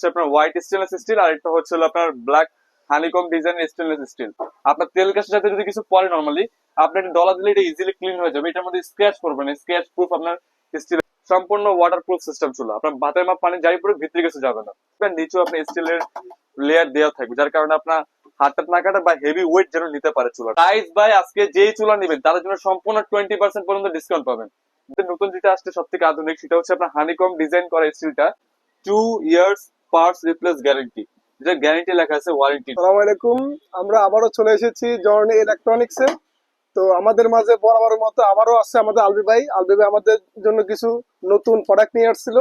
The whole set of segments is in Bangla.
হচ্ছে আপনার হোয়াইট স্টেনলেস স্টিল আর একটা হচ্ছে আপনার black honeycomb design stainless steel আপনার তেল গ্যাসের সাথে যদি কিছু পরে নর্মালি আপনি একটা ডলার দিলে এটা ইজিলি ক্লিন হয়ে যাবে। এটার মধ্যে স্ক্র্যাচ করবে না। স্ক্র্যাচ প্রুফ আপনার স্টিল সম্পূর্ণ ওয়াটার প্রুফ সিস্টেম ছিল আপনার ভাতের মাপ পানি যাই পরে ভিতরে কিছু যাবে না। এবার নিচেও আপনি স্টিলের লেয়ার দেওয়া থাকবে, যার কারণে আপনার হাতটা না কাটা বা হেভি ওয়েট যেন নিতে পারে চুলা প্রাইস বাই আজকে যেই চুলা নেবেন তাদের জন্য সম্পূর্ণ টোয়েন্টি পার্সেন্ট পর্যন্ত ডিসকাউন্ট পাবেন। নতুন যেটা আসছে সব থেকে আধুনিক, সেটা হচ্ছে আপনার হানিকম ডিজাইন করা স্টিলটা two years parts replace guarantee যেটা গ্যারেন্টি লেখা আছে ওয়ারেন্টি সালাম আলাইকুম। আমরা আবারও চলে এসেছি জর্নি ইলেকট্রনিক্স তো আমাদের মাঝে বরাবরের মতো আবারও আসছে আমাদের আলবি ভাই। আলবি ভাই আমাদের জন্য কিছু নতুন প্রোডাক্ট নিয়ে আসছিল।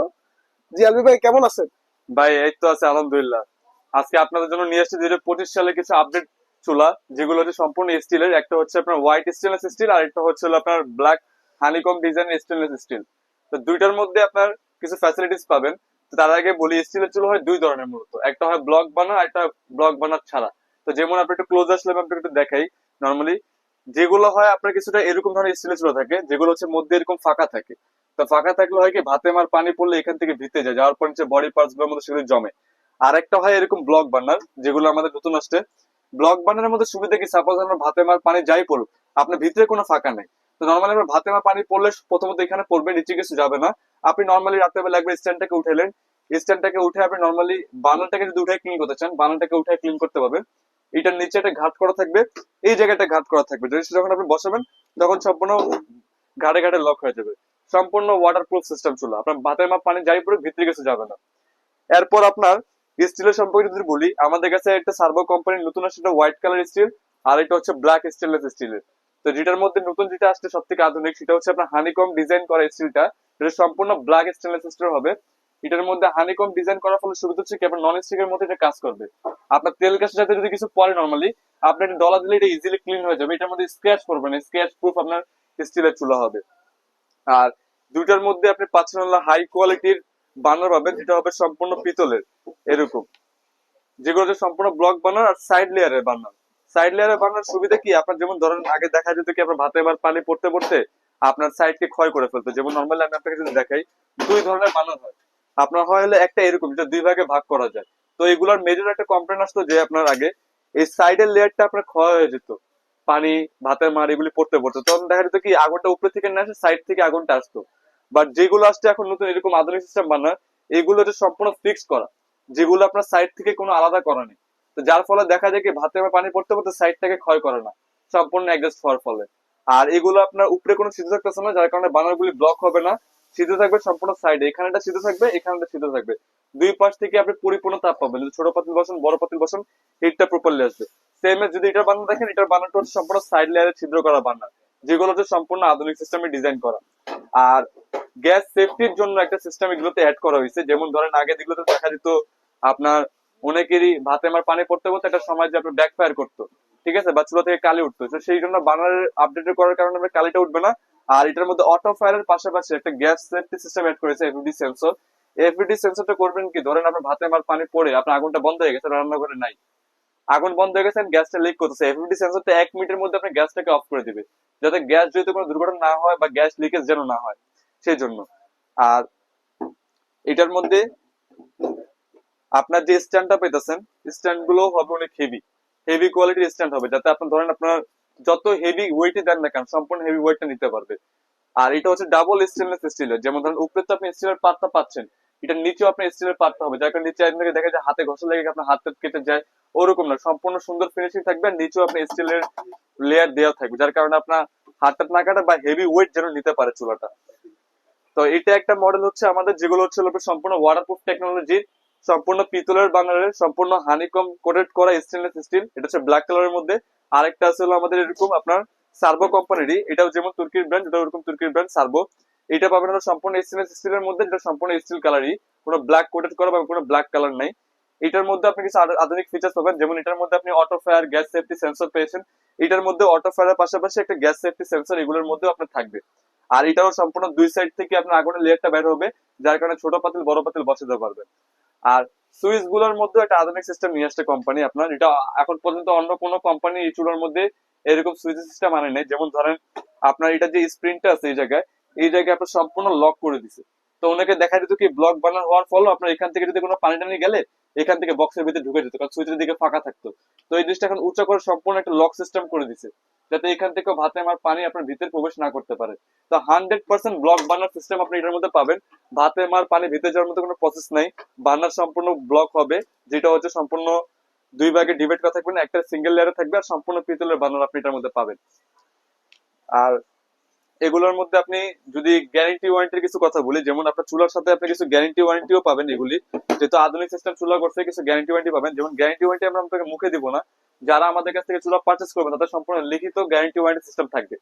জি আলবি ভাই কেমন আছেন? ভাই এই তো আছে আলহামদুলিল্লাহ। আজকে আপনাদের জন্য নিয়ে আসছি দুই পঁচিশ সালে কিছু আপডেট চুলা যেগুলো হচ্ছে সম্পূর্ণ স্টিলের একটা হচ্ছে আপনার হোয়াইট স্টেনলেস স্টিল আর একটা হচ্ছে আপনার black honeycomb design stainless steel তো দুইটার মধ্যে আপনার কিছু ফ্যাসিলিটিস পাবেন। তার আগে বলি স্টিলের চুলা হয় দুই ধরনের মূলত। একটা হয় ব্লক বানা একটা ব্লক বানার ছাড়া। তো যেমন আপনি একটু ক্লোজ আসলে আমি একটু দেখাই নর্মালি যেগুলো হয় আপনার কিছুটা এরকম ধরনের স্টিলের চুলা থাকে, যেগুলো হচ্ছে মধ্যে এরকম ফাঁকা থাকে। তো ফাঁকা থাকলে হয় কি ভাতে মার পানি পড়লে এখান থেকে ভিতে যায়, যাওয়ার পর নিচে বডি পার্টসগুলোর মধ্যে সেগুলো জমে। আর একটা হয় এরকম ব্লক বার্নার যেগুলো আমাদের নতুন আসছে। ব্লক বার্নারের মধ্যে সুবিধা কি সাপোজ আমরা ভাতে মার পানি যাই পড়ুক, আপনার ভিতরে কোনো ফাঁকা নেই। তো নর্মালি আমরা ভাতে মার পানি পড়লে প্রথমত এখানে পড়বে, নিচে কিছু যাবে না। আপনি নর্মালি রাত্রেবেলা একবার স্ট্যান্ডটাকে উঠাইলেন স্ট্যান্ডটাকে উঠে আপনি নর্মালি বানারটাকে যদি উঠে ক্লিন করতে চান বানারটাকে উঠে ক্লিন করতে পারবেন। এটার নিচে একটা ঘাট করা থাকবে। এই জায়গাটা ঘাট করা থাকবে। যখন আপনি বসাবেন, তখন সম্পূর্ণ ঘাটে ঘাটে লক হয়ে যাবে। সম্পূর্ণ ওয়াটার প্রুফ সিস্টেম ছিল আপনার ভাতের মাপ পানি যাই পড়ে ভিতরে কিছু যাবে না। এরপর আপনার স্টিলের সম্পর্কে যদি বলি, আমাদের কাছে একটা সার্ভো কোম্পানির নতুন আসছে হোয়াইট কালার স্টিল আর এটা হচ্ছে ব্ল্যাক স্টেনলেস স্টিলের তো যেটার মধ্যে নতুন যেটা আসছে সব থেকে আধুনিক সেটা হচ্ছে আপনার হানিকম ডিজাইন করা স্টিলটা যেটা সম্পূর্ণ ব্ল্যাক স্টেনলেস স্টিল হবে। এটার মধ্যে হানিকম ডিজাইন করার ফলে সুবিধা হচ্ছে কি, আপনার নন স্টিকের মধ্যে এটা কাজ করবে। আপনার তেল গ্যাসের সাথে যদি কিছু পরে নর্মালি আপনি একটা ডলার দিলে এটা ইজিলি ক্লিন হয়ে যাবে। এটার মধ্যে স্ক্র্যাচ করবে না স্ক্র্যাচ প্রুফ আপনার স্টিলের চুলা হবে। আর দুইটার মধ্যে আপনি পাচ্ছেন হাই কোয়ালিটির বানার পাবেন, যেটা হবে সম্পূর্ণ পিতলের, এরকম। যেগুলো সম্পূর্ণ ব্লক বানার আর সাইড লেয়ারের বানার। সাইড লেয়ারের বানার সুবিধা কি? আপনার যেমন ধরেন আগে দেখা যেত কি, আপনার ভাতে এবার পানি পড়তে পড়তে আপনার সাইডকে ক্ষয় করে ফেলতো। যেমন নর্মালি আমি আপনাকে যদি দেখাই, দুই ধরনের বানার হয়। আপনার হয় হলে একটা এরকম, যেটা দুই ভাগে ভাগ করা যায়। তো এগুলোর মেজর একটা কমপ্লেন আসতো যে আপনার আগে এই সাইডের লেয়ারটা আপনার ক্ষয় হয়ে যেত। পানি ভাতের মার এগুলি পড়তে পড়তে। তখন দেখা যেত কি, আগুনটা উপরে থেকে না আসে সাইড থেকে আগুনটা আসতো। বাট যেগুলো আসছে এখন নতুন, এরকম আধুনিক সিস্টেম বানায়, এগুলো হচ্ছে সম্পূর্ণ ফিক্স করা। যেগুলো আপনার সাইড থেকে কোনো আলাদা করা নেই। তো যার ফলে দেখা যায় কি ভাতে বা পানি পড়তে পড়তে সাইডটাকে ক্ষয় করে না, সম্পূর্ণ অ্যাডজাস্ট হওয়ার ফলে। আর এগুলো আপনার উপরে কোনো সিদ্ধ থাকতেছে না, যার কারণে বানারগুলি ব্লক হবে না, সিদ্ধ থাকবে সম্পূর্ণ সাইডে এখানেটা সিদ্ধ থাকবে এখানেটা সিদ্ধ থাকবে। দুই পাশ থেকে আপনি পরিপূর্ণ তাপ পাবেন, যদি ছোট পাতিল বসেন, বড় পাতিল বসেন হিটটা প্রপারলি আসবে। সেম যদি এটার বানানো দেখেন, এটার বানানটা হচ্ছে সম্পূর্ণ সাইড লেয়ারে ছিদ্র করা বানা যেগুলো হচ্ছে সম্পূর্ণ আধুনিক সিস্টেমে ডিজাইন করা। আর গ্যাস সেফটির জন্য একটা সিস্টেম এগুলোতে অ্যাড করা হয়েছে, যেমন ধরেন আগে যেগুলোতে দেখা যেত আপনার অনেকেরই ভাতে আমার পানি পড়তে পড়তে একটা সময় যে আপনার ব্যাক ফায়ার করতো, ঠিক আছে? বা চুলা থেকে কালি উঠতো। তো সেই জন্য বানারের আপডেট করার কারণে আপনার কালিটা উঠবে না। আর এটার মধ্যে অটো ফায়ারের পাশাপাশি একটা গ্যাস সেফটি সিস্টেম অ্যাড করেছে এফডি সেন্সর এফডি সেন্সরটা করবেন কি? ধরেন আপনার ভাতে আমার পানি পড়ে, আপনার আগুনটা বন্ধ হয়ে গেছে, রান্নাঘরে নাই। আগুন বন্ধ হয়ে গেছে গ্যাসটা লিক করতেছে। এফডি সেন্সরটা এক মিনিটের মধ্যে আপনার গ্যাসটাকে অফ করে দিবে। যাতে গ্যাস যদি কোনো দুর্ঘটনা না হয় বা গ্যাস লিকেজ যেন না হয়, সেই জন্য। আর এটার মধ্যে আপনার যে স্ট্যান্ডটা পেতেছেন স্ট্যান্ডগুলো হবে অনেক হেভি হেভি কোয়ালিটির স্ট্যান্ড হবে, যাতে আপনার ধরেন আপনার যত হেভি ওয়েটই দেন না কেন, সম্পূর্ণ হেভি ওয়েটটা নিতে পারবে। আর এটা হচ্ছে ডাবল স্টেনলেস স্টিলের যেমন ধরেন উপরে তো আপনি স্টিলের পাতটা পাচ্ছেন, এটা নিচেও আপনি স্টিলের পাতটা হবে। যার কারণে নিচে আপনাকে দেখা যায় হাতে ঘষা লেগে আপনার হাত কেটে যায়, ওরকম না, সম্পূর্ণ সুন্দর ফিনিশিং থাকবে আর নিচেও আপনি স্টিলের লেয়ার দেওয়া থাকবে, যার কারণে আপনার হাতটা না কাটা বা হেভি ওয়েট যেন নিতে পারে চুলাটা। তো এটা একটা মডেল হচ্ছে আমাদের, যেগুলো হচ্ছে সম্পূর্ণ ওয়াটারপ্রুফ টেকনোলজির সম্পূর্ণ পিতলের বানারের সম্পূর্ণ হানিকম কোটেড করা স্টেনলেস স্টিল এটা হচ্ছে ব্ল্যাক কালারের মধ্যে। আরেকটা আছে হলো আমাদের এরকম আপনার সার্ভো কোম্পানিরই এটাও যেমন তুর্কির ব্র্যান্ড এটা ওরকম তুর্কির ব্র্যান্ড সার্ভো এটা পাবেন হলো সম্পূর্ণ স্টেনলেস স্টিলের মধ্যে এটা সম্পূর্ণ স্টিল কালারই কোনো ব্ল্যাক কোটেড করা বা কোনো ব্ল্যাক কালার নাই। এটার মধ্যে আপনি কিছু আধুনিক ফিচার্স পাবেন, যেমন এটার মধ্যে আপনি auto fire gas safety sensor পেয়েছেন। এটার মধ্যে অটো ফায়ারের পাশাপাশি একটা গ্যাস সেফটি সেন্সর এগুলোর মধ্যে আপনার থাকবে। আর এটাও সম্পূর্ণ দুই সাইড থেকে আপনার আগুনের লেয়ারটা বের হবে, যার কারণে ছোট পাতিল, বড় পাতিল বসাতে পারবেন। আর সুইচগুলোর মধ্যে একটা আধুনিক সিস্টেম নিয়ে আসছে কোম্পানি আপনার। এটা এখন পর্যন্ত অন্য কোনো কোম্পানি এই চুলার মধ্যে এরকম সুইচ সিস্টেম আনে নাই। যেমন ধরেন আপনার এটা যে স্প্রিনটা আছে এই জায়গায় এই জায়গায় আপনার সম্পূর্ণ লক করে দিছে। তো ওনাকে দেখা যেত কি ব্লক বানানো হওয়ার ফলে আপনার এখান থেকে যদি কোনো পানি টানি গেলে এখান থেকে বক্সের ভিতরে ঢুকে যেত, কারণ সুইচের দিকে ফাঁকা থাকতো। তো এই জিনিসটা এখন উঁচা করে সম্পূর্ণ একটা লক সিস্টেম করে দিছে, যাতে এখান থেকে ভাতে মার পানি আপনার ভিতরে প্রবেশ না করতে পারে। তো hundred percent block burner system আপনি এটার মধ্যে পাবেন। ভাতে মার পানি ভিতরে যাওয়ার মতো কোনো প্রসেস নাই। বার্নার সম্পূর্ণ ব্লক হবে, যেটা হচ্ছে সম্পূর্ণ দুই ভাগে ডিভাইড করা থাকবে না, একটা সিঙ্গেল লেয়ারে থাকবে আর সম্পূর্ণ পিতলের বার্নার আপনি এটার মধ্যে পাবেন। আর এগুলোর মধ্যে আপনি যদি গ্যারান্টি ওয়ারেন্টির কিছু কথা বলি, যেমন আপনার চুলার সাথে আপনি কিছু গ্যারান্টি ওয়ারেন্টিও পাবেন এগুলি। যেহেতু আধুনিক সিস্টেম চুলা করছে কিছু গ্যারান্টি ওয়ারেন্টি পাবেন। যেমন গ্যারান্টি ওয়ারেন্টি আমরা আপনাকে মুখে দিব না। যারা আমাদের কাছ থেকে চুলা পারচেস করবেন, তাদের সম্পূর্ণ লিখিত গ্যারান্টি ওয়ারেন্টি সিস্টেম থাকবে।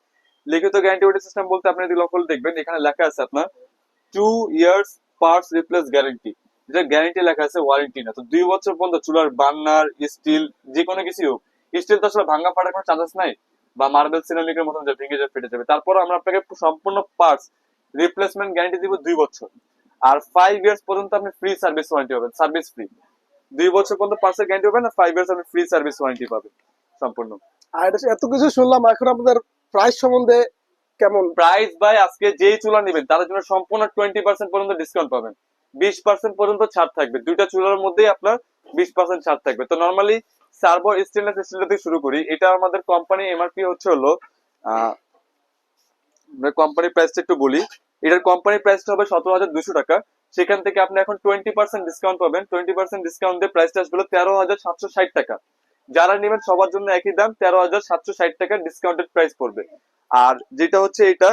লিখিত গ্যারান্টি ওয়ারেন্টি সিস্টেম বলতে আপনি যদি লক্ষ্য দেখবেন, এখানে লেখা আছে আপনার two years parts replace guarantee যেটা গ্যারান্টি লেখা আছে ওয়ারেন্টি না। তো দুই বছর পর্যন্ত চুলার বার্নার স্টিল যে কোনো কিছু হোক স্টিল তো আসলে ভাঙা ফাটার কোনো চান্সেস নাই। বা মার্বেল সিরামিকের মতন যে ভেঙে যাবে ফেটে যাবে। তারপর আমরা আপনাকে সম্পূর্ণ পার্টস রিপ্লেসমেন্ট গ্যারান্টি দিব দুই বছর। আর ফাইভ ইয়ার্স পর্যন্ত আপনি ফ্রি সার্ভিস ওয়ারেন্টি পাবেন সার্ভিস ফ্রি দুই বছর পর্যন্ত পার্টসের গ্যারান্টি পাবেন আর ফাইভ ইয়ার্স আপনি ফ্রি সার্ভিস ওয়ারেন্টি পাবেন সম্পূর্ণ। আর এত কিছু শুনলাম এখন আপনাদের প্রাইস সম্বন্ধে কেমন? প্রাইস বাই আজকে যেই চুলা নেবেন তাদের জন্য সম্পূর্ণ টোয়েন্টি পার্সেন্ট পর্যন্ত ডিসকাউন্ট পাবেন। বিশ পার্সেন্ট পর্যন্ত ছাড় থাকবে। দুইটা চুলার মধ্যেই আপনার বিশ পার্সেন্ট ছাড় থাকবে। তো নর্মালি সার্ভো স্টেনলেস স্টিল থেকে শুরু করি। এটা আমাদের কোম্পানি এমআরপি হচ্ছে হলো কোম্পানি প্রাইসটা একটু বলি। এটার কোম্পানি প্রাইসটা হবে সতেরো হাজার দুশো টাকা। সেখান থেকে আপনি এখন টোয়েন্টি পার্সেন্ট ডিসকাউন্ট পাবেন। টোয়েন্টি পার্সেন্ট ডিসকাউন্ট দিয়ে প্রাইসটা আসবে তেরো হাজার সাতশো ষাট টাকা। যারা নেবেন সবার জন্য একই দাম, তেরো হাজার সাতশো ষাট টাকা ডিসকাউন্টেড প্রাইস পড়বে। আর যেটা হচ্ছে এটা,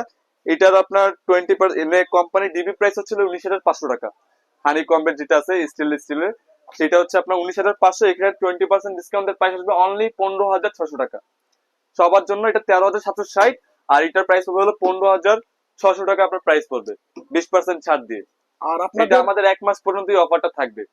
এটার আপনার twenty percent company DB price হচ্ছিল উনিশ হাজার পাঁচশো টাকা। হানি কম্বের যেটা আছে স্টিল স্টিলের সেটা হচ্ছে আপনার উনিশ হাজার পাঁচশো এখানে টোয়েন্টি পার্সেন্ট ডিসকাউন্টের প্রাইস আসবে অনলি পনেরো হাজার ছশো টাকা। সবার জন্য এটা তেরো হাজার সাতশো ষাট আর এটার প্রাইস হবে হলো পনেরো হাজার ছশো টাকা আপনার প্রাইস পড়বে বিশ পার্সেন্ট ছাড় দিয়ে। আর এটা আপনাদের আমাদের এক মাস পর্যন্ত এই অফারটা থাকবে।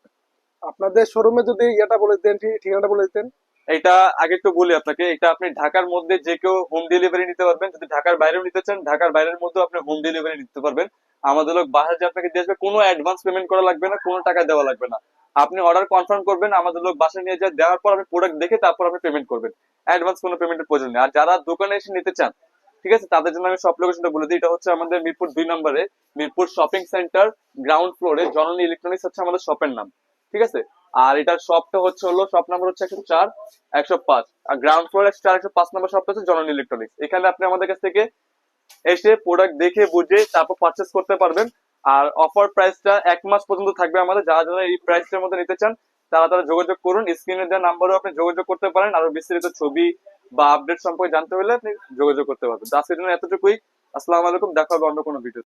আপনাদের শোরুমে যদি ইয়েটা বলে ঠিক- ঠিকানাটা বলে দিতেন এটা আগে একটু বলি আপনাকে এটা আপনি ঢাকার মধ্যে যে কেউ হোম ডেলিভারি নিতে পারবেন যদি ঢাকার বাইরেও নিতে চান ঢাকার বাইরের মধ্যে আপনি হোম ডেলিভারি নিতে পারবেন। আমাদের লোক বাহার যে আপনাকে দিয়ে আসবে কোনো অ্যাডভান্স পেমেন্ট করা লাগবে না কোনো টাকা দেওয়া লাগবে না। আপনি অর্ডার কনফার্ম করবেন, আমাদের লোক বাসায় নিয়ে যায়, দেওয়ার পর আপনি প্রোডাক্ট দেখে তারপর আপনি পেমেন্ট করবেন। অ্যাডভান্স কোনো পেমেন্টের প্রয়োজন নেই। আর যারা দোকানে এসে নিতে চান, ঠিক আছে? তাদের জন্য আমি সব লোকেশনটা বলে দিই। এটা হচ্ছে আমাদের মিরপুর দুই নম্বরে, মিরপুর শপিং সেন্টার গ্রাউন্ড ফ্লোরে জননী ইলেকট্রনিক্স হচ্ছে আমাদের শপের নাম। ঠিক আছে? আর এটার শপটা হচ্ছে হলো শপ নাম্বার হচ্ছে একশো চার, একশো পাঁচ। আর গ্রাউন্ড ফ্লোর একশো চার, একশো পাঁচ নাম্বার শপটা হচ্ছে জননী ইলেকট্রনিক্স এখানে আপনি আমাদের কাছ থেকে এসে প্রোডাক্ট দেখে, বুঝে, তারপর পারচেস করতে পারবেন। আর অফার প্রাইসটা এক মাস পর্যন্ত থাকবে আমাদের। যারা যারা এই প্রাইসটার মধ্যে নিতে চান, তারা তারা যোগাযোগ করুন। স্ক্রিনে দেওয়া নাম্বারও আপনি যোগাযোগ করতে পারেন। আরও বিস্তারিত ছবি বা আপডেট সম্পর্কে জানতে হলে আপনি যোগাযোগ করতে পারবেন। আজকের জন্য এতটুকুই। আসসালামু আলাইকুম। দেখা হবে অন্য কোনো ভিডিও